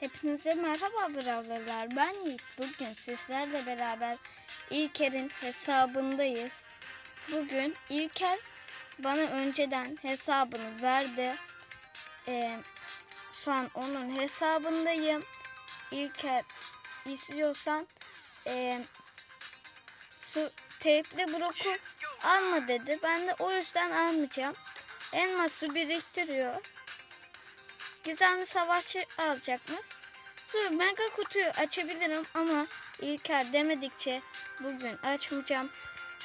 Hepinize merhaba bravolar. Ben Yiğit. Bugün sizlerle beraber İlker'in hesabındayız. Bugün İlker bana önceden hesabını verdi. Ee, şu an onun hesabındayım. İlker istiyorsan ee, su teypli broku alma dedi. Ben de o yüzden almayacağım. Elması biriktiriyor. Gizemli savaşçı alacakmış. Şu mega kutuyu açabilirim ama İlker demedikçe bugün açmayacağım.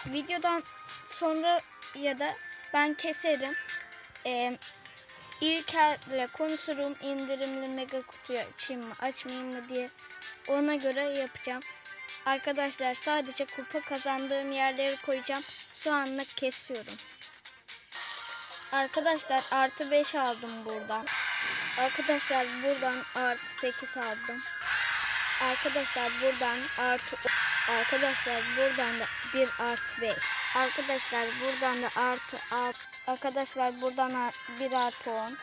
Videodan sonra ya da ben keserim. Ee, İlker'le konuşurum indirimli mega kutuyu açayım mı açmayayım mı diye ona göre yapacağım. Arkadaşlar sadece kupa kazandığım yerleri koyacağım. Şu anlık kesiyorum. Arkadaşlar artı 5 aldım buradan. Arkadaşlar buradan artı 8 aldım. Arkadaşlar buradan artı Arkadaşlar buradan da 1 artı 5. Arkadaşlar buradan da artı 6. Arkadaşlar buradan 1 artı 10.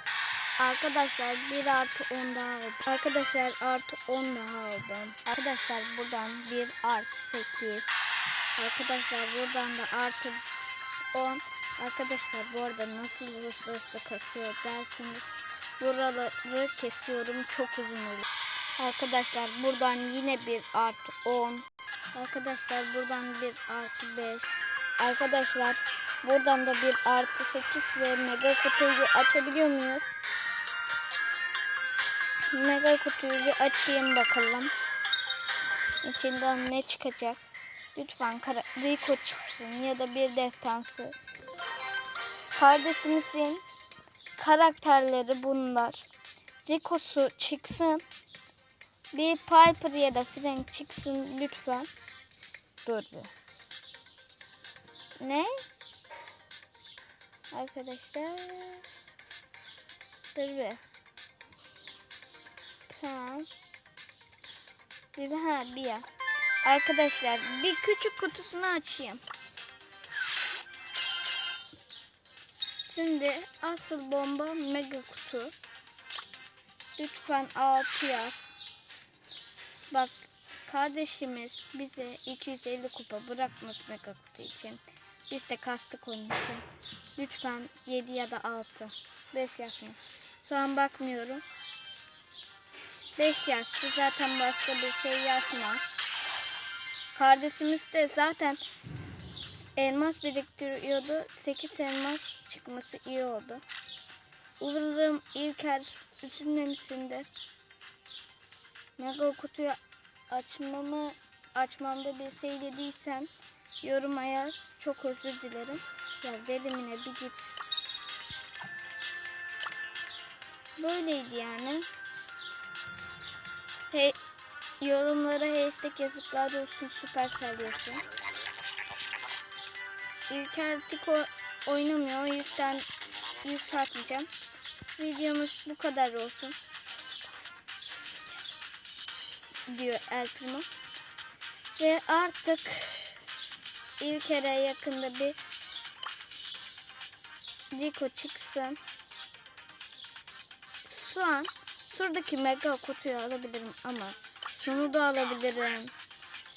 Arkadaşlar 1 artı 10 daha aldım. Arkadaşlar artı 10 daha aldım. Arkadaşlar buradan 1 artı 8. Arkadaşlar buradan da artı 10. Arkadaşlar bu arada nasıl hızlı hızlı kasıyor dersiniz. Buraları kesiyorum çok uzun olur. Arkadaşlar buradan yine bir artı 10. Arkadaşlar buradan bir artı 5. Arkadaşlar buradan da bir artı 8 ve mega kutuyu açabiliyor muyuz? Mega kutuyu bir açayım bakalım. İçinden ne çıkacak? Lütfen Rico çıksın ya da bir destansı. Kardeşimizin karakterleri bunlar. Rico'su çıksın. Bir Piper ya da Frank çıksın lütfen. Dur bir. Ne? Arkadaşlar. Dur bir. Tamam. Bir ha bir ya. Arkadaşlar bir küçük kutusunu açayım. Şimdi asıl bomba mega kutu. Lütfen 6 yaz. Bak kardeşimiz bize 250 kupa bırakmış mega kutu için. Biz de kastık onun için. Lütfen 7 ya da 6. 5 yazmayın. Şu an bakmıyorum. 5 yazdı. Zaten başka bir şey yazmaz. Kardeşimiz de zaten elmas biriktiriyordu. 8 elmas çıkması iyi oldu. Umarım İlker üzülmemişsindir. Mega kutuyu açmamı açmamda bir şey dediysen yoruma yaz. Çok özür dilerim. Ya dedim yine bir git. Böyleydi yani. He, yorumlara hashtag yazıklar olsun süper yazın. Tiko oynamıyor. O yüzden yükseltmeyeceğim. Videomuz bu kadar olsun. Diyor El Primo. Ve artık İlker'e yakında bir Rico çıksın. Şu an şuradaki mega kutuyu alabilirim ama şunu da alabilirim.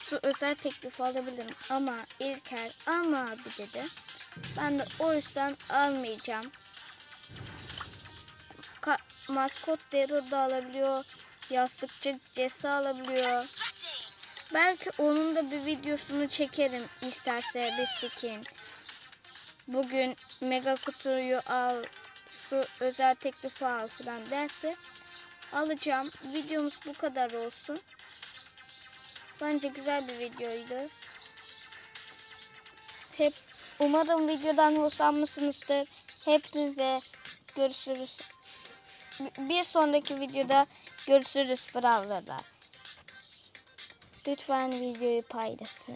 Şu özel teklifi alabilirim ama İlker ama abi dedi. Ben de o yüzden almayacağım. Ka maskot Daryl da alabiliyor. Yastıkçı Jesse alabiliyor. Belki onun da bir videosunu çekerim isterse bir skin. Bugün mega kutuyu al, şu özel teklifi al falan derse alacağım. Videomuz bu kadar olsun. Bence güzel bir videoydu. Hep umarım videodan hoşlanmışsınızdır. Hepinize görüşürüz. Bir sonraki videoda görüşürüz bravlarlar. Lütfen videoyu paylaşın.